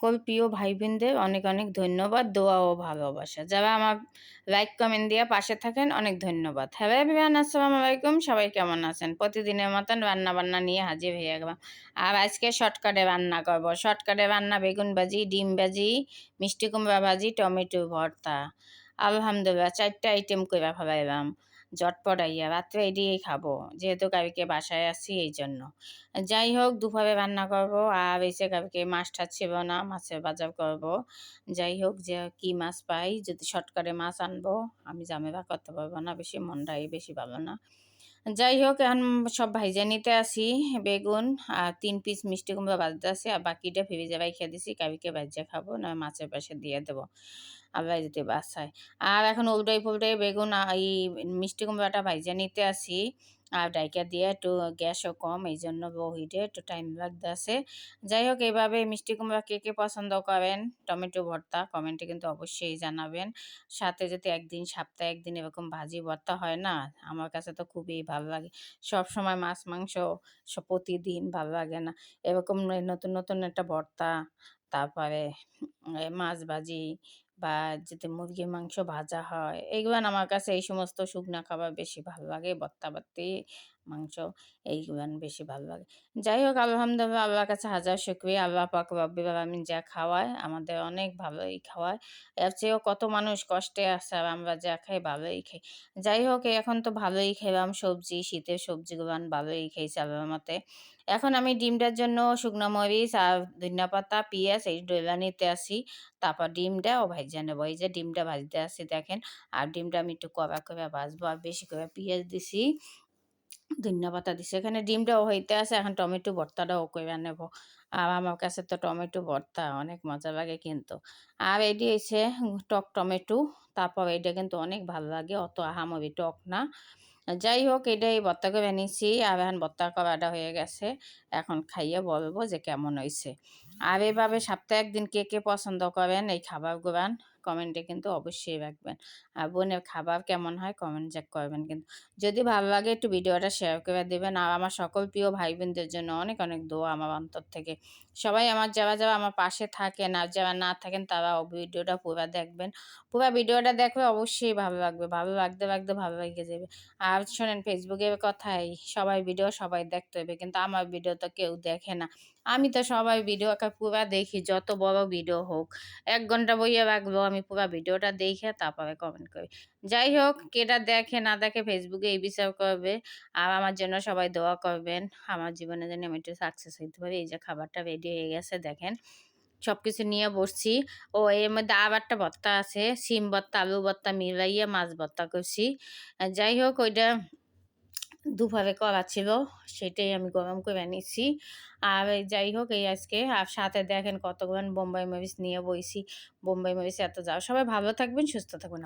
সকল প্রিয় ভাই বোনদের অনেক অনেক ধন্যবাদ, দোয়া ও ভালোবাসা। যারা আমার লাইক কমেন্ট দিয়ে পাশে থাকেন, অনেক ধন্যবাদ। হ্যালো এভরিওয়ান আসসালামু আলাইকুম। সবাই কেমন আছেন? প্রতিদিনের মতন রান্না বান্না নিয়ে হাজির হয়ে গেলাম। আর আজকে শর্টকাটে রান্না করব। শর্টকাটে রান্না বেগুন ভাজি, ডিম ভাজি, মিষ্টি কুমড়া ভাজি, টমেটো ভর্তা। আলহামদুলিল্লাহ, চারটা আইটেম করে ফেলাইলাম ঝটপট আইয়া, রাত্রে দিয়েই খাব। যেহেতু কাবিকে বাসায় আসি এই জন্য। যাই হোক দুপুরে রান্না করব। আর এসে কাবিকে মাছ ছিল না, মাছের বাজার করব। যাই হোক, যে কি মাছ পাই, যদি শর্টকাটে মাছ আনব, আমি জামেরা করতে পারব না, বেশি মনটাই বেশি ভালো না। যাই হোক, এখন সব ভাইজা নিতে আসি, বেগুন আর তিন পিস মিষ্টি কুমড়া বাজতে আসি আর বাকিটা ফ্রিজে খেয়ে দিছি, কাবিকে ভাজা খাব না মাছের পাশে দিয়ে দেবো। আবার যদি বাসায়। আর এখন উল্টাই ফুলটাই বেগুন এই মিষ্টি কুমড়াটা ভাইজা নিতে আসি। আর ডাইকা দিয়ে একটু গ্যাসও কম এই জন্য বহিটে একটু টাইম লাগতেছে যাই হোক এইভাবে মিষ্টি কুমড়া কে কে পছন্দ করেন, টমেটো, ভর্তা, কমেন্টে কিন্তু অবশ্যই জানাবেন। সাথে যদি একদিন, সপ্তাহে একদিন এরকম ভাজি, ভর্তা হয় না, আমার কাছে তো খুবই ভালো লাগে। সব সময় মাছ, মাংস প্রতিদিন ভালো লাগে না। এরকম নতুন নতুন একটা ভর্তা, তারপরে মাছ ভাজি বা যদি মুরগির মাংস ভাজা হয়, এইগুলো আমার কাছে এই সমস্ত শুকনা খাবার বেশি ভালো লাগে। ভর্তা ভর্তি মাংস এইগুলো বেশি ভালো লাগে। যাই হোক আলহামদুলিল্লাহ, আল্লাহর কাছে হাজার শুক্রিয়া। আল্লাহ পাক রব্বিল আলমিন যা খাওয়ায়, আমাদের অনেক ভালোই খাওয়ায়। এর চেয়েও কত মানুষ কষ্টে আছে আর আমরা যা খাই, ভালোই খাই। যাই হোক এখন তো ভালোই খেলাম সবজি, শীতের সবজিগুলো ভালোই খেয়েছি আল্লাহর মতে। এখন আমি ডিমটার জন্য শুকনো মরিচ আর ধনিয়া পাতা, পেঁয়াজ, এই ডইলা নিতে আসি। তারপর ডিমটা ও ভাজা নেব। এই যে ডিমটা ভাজতে আসি, দেখেন। আর ডিমটা আমি একটু কবা করে ভাজবো। আর বেশি করে পেঁয়াজ দিছি। ধনিয়া পাতা দিছি। এখানে ডিমটাও হইতে আছে, এখন টমেটো ভর্তাটাও করে নেব। আর আমার কাছে তো টমেটো ভর্তা, অনেক মজা লাগে কিন্তু। আর এটি হয়েছে টক টমেটো, তারপর এটা কিন্তু অনেক ভালো লাগে, অত আহামরি টক না। যাই হোক এটাই ভর্তা করে নিয়েছি আর এখন ভর্তা করাটা হয়ে গেছে। এখন খাইয়ে বলব যে কেমন হয়েছে আর এভাবে সপ্তাহে একদিন কে কে পছন্দ করেন, এই খাবারগুলো কমেন্টে কিন্তু অবশ্যই রাখবেন। আর বোনের খাবার কেমন হয়, কমেন্ট চেক করবেন কিন্তু। যদি ভালো লাগে একটু ভিডিওটা শেয়ার করে দেবেন। আর আমার সকল প্রিয় ভাই বোনদের জন্য অনেক অনেক দোয়া আমার অন্তর থেকে। সবাই আমার যারা যারা আমার পাশে থাকেন আর যারা না থাকেন, তারা ভিডিওটা পুরো দেখবেন। পুরো ভিডিওটা দেখবে অবশ্যই ভালো লাগবে। ভালো লাগতে লাগতে ভালো লেগে যাবে। আর শোনেন ফেসবুকের কথাই, সবাই ভিডিও সবাই দেখতে হবে। কিন্তু আমার ভিডিও তো কেউ দেখে না। আমি তো সবাই ভিডিও একা পুরো দেখি, যত বড় ভিডিও হোক। এক ঘণ্টা বইয়ে রাখব, আমি পুরো ভিডিওটা দেখে তারপরে কমেন্ট করি। যাই হোক, কেটা দেখে না দেখে ফেসবুকে এই বিচার করবে। আর আমার জন্য সবাই দোয়া করবেন। আমার জীবনে যেন আমি একটু সাকসেস হইতে পারি। এই যে খাবারটা রেডি হয়ে গেছে, দেখেন। সব কিছু নিয়ে বসছি। ও, এর মধ্যে আবারটা ভর্তা আছে। সিম ভর্তা, আলু ভর্তা মিলাইয়ে মাছ ভর্তা করছি। যাই হোক, ওইটা দুপুরে করা ছিল। সেটাই আমি গরম করে নিচ্ছি। আর যাই হোক, এই আজকে। আর সাথে দেখেন কতগুলো বোম্বাই মরিচ নিয়ে বইছি। বোম্বাই মরিচ এত যাও। সবাই ভালো থাকবেন, সুস্থ থাকবেন।